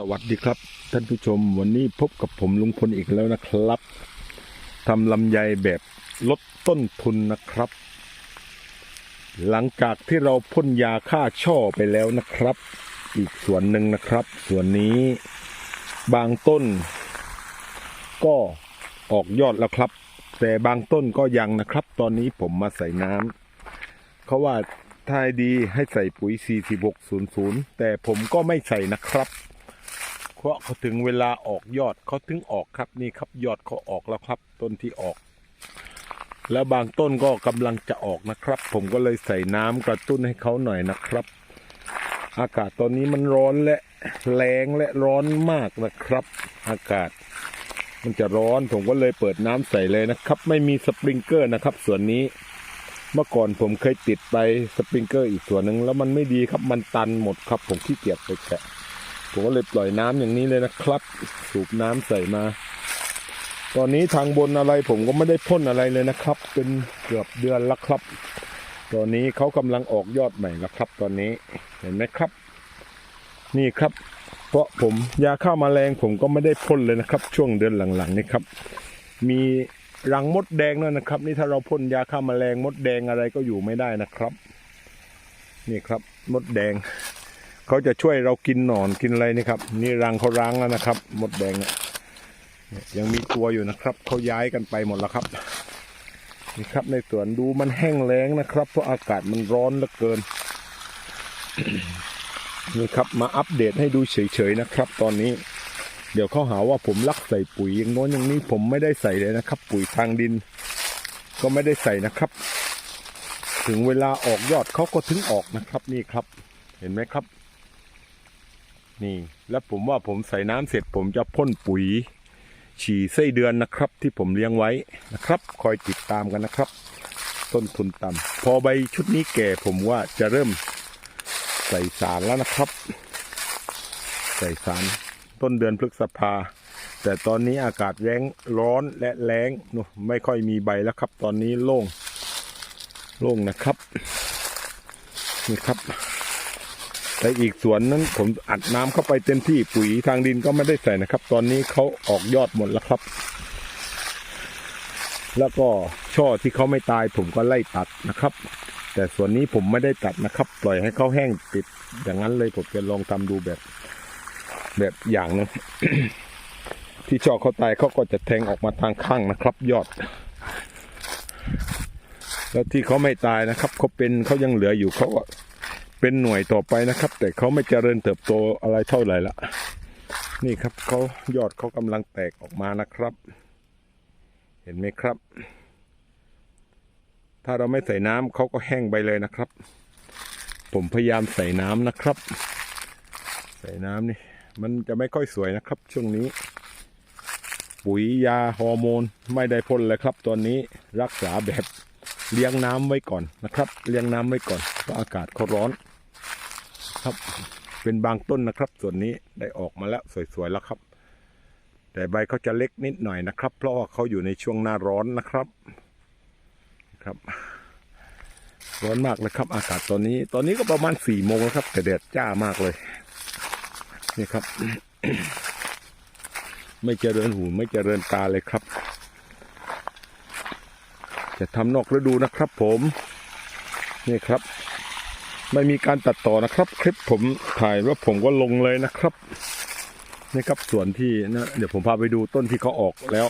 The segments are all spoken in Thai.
สวัสดีครับ ท่านผู้ชมวันนี้พบกับผมลุงพลอีกแล้วนะครับทำลำไยแบบลดต้นทุนนะครับ หลังจากที่เราพ่นยาฆ่าช่อไปแล้วนะครับ อีกส่วนหนึ่งนะครับ ส่วนนี้บางต้น ก็ออกยอดแล้วครับ แต่บางต้นก็ยังนะครับ ตอนนี้ผมมาใส่น้ำเขาว่าถ้าให้ดีให้ใส่ปุ๋ย 4600 แต่ผมก็ไม่ใส่นะครับ ราะเขาถึงเวลาออกยอดเขาถึงออกครับนี่ครับยอดเขาออกแล้วครับ ต้นที่ออก แล้วบางต้นก็กำลังจะออกนะครับ ผมก็เลยใส่น้ำกระตุ้นให้เขาหน่อยนะครับ อากาศตอนนี้มันร้อนและแรงและร้อนมากนะครับ อากาศ มันจะร้อนผมก็เลยเปิดน้ำใส่เลยนะครับ ไม่มีสปริงเกอร์นะครับ ส่วนนี้เมื่อก่อนผมเคยติดไปสปริงเกอร์อีกส่วนหนึ่งแล้วมันไม่ดีครับมันตันหมดครับผมขี้เกียจไปแกะ ผมก็เลยปล่อยน้ำอย่างนี้เลยนะครับ สูบน้ำใส่มา ตอนนี้ทางบนอะไรผมก็ไม่ได้พ่นอะไรเลยนะครับ เป็นเกือบเดือนแล้วครับ ตอนนี้เขากำลังออกยอดใหม่แล้วครับ ตอนนี้เห็นไหมครับ นี่ครับ เพราะผมยาฆ่ามาแมลงผมก็ไม่ได้พ่นเลยนะครับ ช่วงเดือนหลังๆนี่ครับ มีรังมดแดงด้วยนะครับ นี่ถ้าเราพ่นยาฆ่ามาแมลงมดแดงอะไรก็อยู่ไม่ได้นะครับ นี่ครับ มดแดง เขาจะช่วยเรากินหนอนกินอะไรนี่ครับ นี่รังเขาร้างแล้วนะครับ มดแดงเนี่ยยังมีตัวอยู่นะครับเขาย้ายกันไปหมดแล้วครับนี่ครับ ในสวนดูมันแห้งแล้งนะครับ เพราะอากาศมันร้อนเหลือเกินนี่ครับมาอัปเดตให้ดูเฉยๆนะครับ ตอนนี้ เดี๋ยวเขาหาว่าผมลักใส่ปุ๋ยอย่างโน้นอย่างนี้ผมไม่ได้ใส่เลยนะครับ ปุ๋ยทางดิน ก็ไม่ได้ใส่นะครับ ถึงเวลาออกยอดเขาก็ถึงออกนะครับ นี่ครับ เห็นไหมครับ นี่ แล้วผมว่าผมใส่น้ำเสร็จผมจะพ่นปุ๋ย ฉี่ไส้เดือนนะครับ ที่ผมเลี้ยงไว้นะครับ คอยติดตามกันนะครับ ต้นทุนต่ำพอใบชุดนี้แก่ผมว่าจะเริ่มใส่สารแล้วนะครับ ใส่สาร ต้นเดือนพฤษภา แต่ตอนนี้อากาศแรงร้อนและแรงนไม่ค่อยมีใบแล้วครับ ตอนนี้โล่ง โล่งนะครับนี่ครับ แต่อีกสวนนั้นผมอัดน้ำเข้าไปเต็มที่ปุ๋ยทางดินก็ไม่ได้ใส่นะครับ ตอนนี้เขาออกยอดหมดแล้วครับ แล้วก็ช่อที่เขาไม่ตายผมก็ไล่ตัดนะครับ แต่ส่วนนี้ผมไม่ได้ตัดนะครับ ปล่อยให้เขาแห้งติดอย่างนั้นเลยผมจะลองทำดูแบบ แบบอย่างหนึงที่ช่อเขาตายเขาก็จะแทงออกมาทางข้างนะครับ ยอด แล้วที่เขาไม่ตายนะครับเขาเป็นเขายังเหลืออยู่เขาก็ เป็นหน่วยต่อไปนะครับ แต่เขาไม่เจริญเติบโตอะไรเท่าไหร่ละนี่ครับเขายอดเขากำลังแตกออกมานะครับ เห็นไหมครับ ถ้าเราไม่ใส่น้ำเขาก็แห้งไปเลยนะครับ ผมพยายามใส่น้ำนะครับ ใส่น้ำนี่ มันจะไม่ค่อยสวยนะครับ ช่วงนี้ ปุ๋ยยาฮอร์โมนไม่ได้พ่นเลยครับตอนนี้รักษาแบบเลี้ยงน้ำไว้ก่อนนะครับ เลี้ยงน้ำไว้ก่อนเพราะอากาศเขาร้อน ครับ เป็นบางต้นนะครับ ส่วนนี้ได้ออกมาแล้วสวยๆแล้วครับ แต่ใบเขาจะเล็กนิดหน่อยนะครับ เพราะว่าเขาอยู่ในช่วงหน้าร้อนนะครับครับ ร้อนมากเลยครับ อากาศตอนนี้ ตอนนี้ก็ประมาณสี่โมงแล้วครับ แต่แดดจ้ามากเลย นี่ครับ ไม่เจริญหูไม่เจริญตาเลยครับ จะทำนอกฤดูนะครับผม นี่ครับ ไม่มีการตัดต่อนะครับ คลิปผมถ่ายว่าผมก็ลงเลยนะครับนี่ครับส่วนที่นะเดี๋ยวผมพาไปดูต้นที่เขาออกแล้ว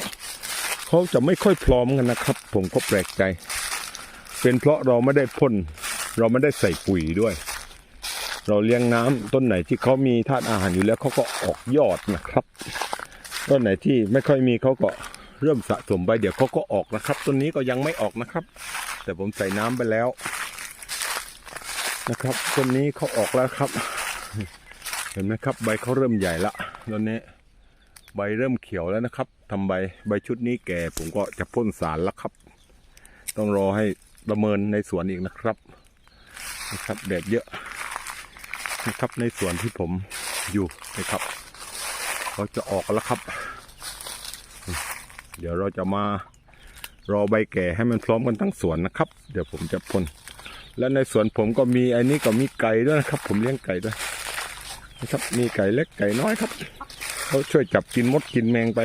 เขาจะไม่ค่อยพร้อมกันนะครับ ผมก็แปลกใจ เป็นเพราะเราไม่ได้พ่นเราไม่ได้ใส่ปุ๋ยด้วย เราเลี้ยงน้ำต้นไหนที่เขามีธาตุอาหารอยู่แล้วเขาก็ออกยอดนะครับ ต้นไหนที่ไม่ค่อยมีเขาก็เริ่มสะสมไปเดี๋ยวเขาก็ออกนะครับ ต้นนี้ก็ยังไม่ออกนะครับ แต่ผมใส่น้ำไปแล้ว นะครับต้นนี้เขาออกแล้วครับ เห็นไหมครับ ใบเขาเริ่มใหญ่ละตอนนี้ใบเริ่มเขียวแล้วนะครับทำใบใบชุดนี้แก่ผมก็จะพ่นสารแล้วครับ ต้องรอให้ประเมินในสวนอีกนะครับนะครับแดดเยอะนะครับในสวนที่ผมอยู่นะครับเขาจะออกแล้วครับ เดี๋ยวเราจะมารอใบแก่ให้มันพร้อมกันทั้งสวนนะครับ เดี๋ยวผมจะพ่น และในสวนผมก็มีไอ้นี้ก็มีไก่ด้วยนะครับ ผมเลี้ยงไก่ด้วยนะครับ มีไก่เล็กไก่น้อยครับเขาช่วยจับกินมดกินแมงไป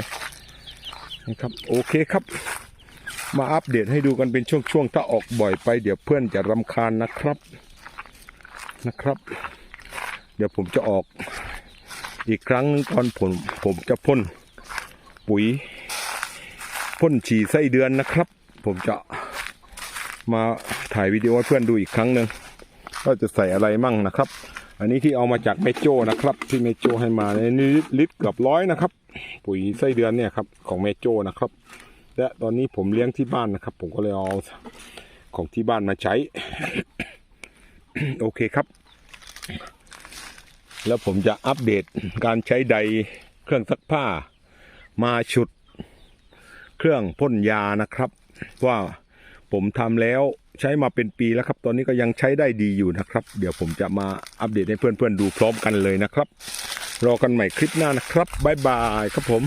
นะครับ โอเคครับ มาอัปเดตให้ดูกันเป็นช่วงๆถ้าออกบ่อยไปเดี๋ยวเพื่อนจะรำคาญนะครับนะครับ เดี๋ยวผมจะออกอีกครั้งหนึงตอนผมผมจะพ่นปุ๋ยพ่นฉี่ไส้เดือนนะครับ ผมจะ มาถ่ายวิดีโอให้เพื่อนดูอีกครั้งหนึ่งว่าจะใส่อะไรมั่งนะครับ อันนี้ที่เอามาจากแม่โจ้นะครับ ที่แม่โจ้ให้มาในนี้ลิตรเกือบร้อยนะครับ ปุ๋ยไส้เดือนเนี่ยครับของแม่โจ้นะครับ และตอนนี้ผมเลี้ยงที่บ้านนะครับ ผมก็เลยเอาของที่บ้านมาใช้ โอเคครับ แล้วผมจะอัปเดตการใช้ใดเครื่องซักผ้า มาฉุด เครื่องพ่นยานะครับ ว่า ผมทำแล้วใช้มาเป็นปีแล้วครับ ตอนนี้ก็ยังใช้ได้ดีอยู่นะครับ เดี๋ยวผมจะมาอัปเดตให้เพื่อนๆดูพร้อมกันเลยนะครับ รอกันใหม่คลิปหน้านะครับบ๊ายบายครับผม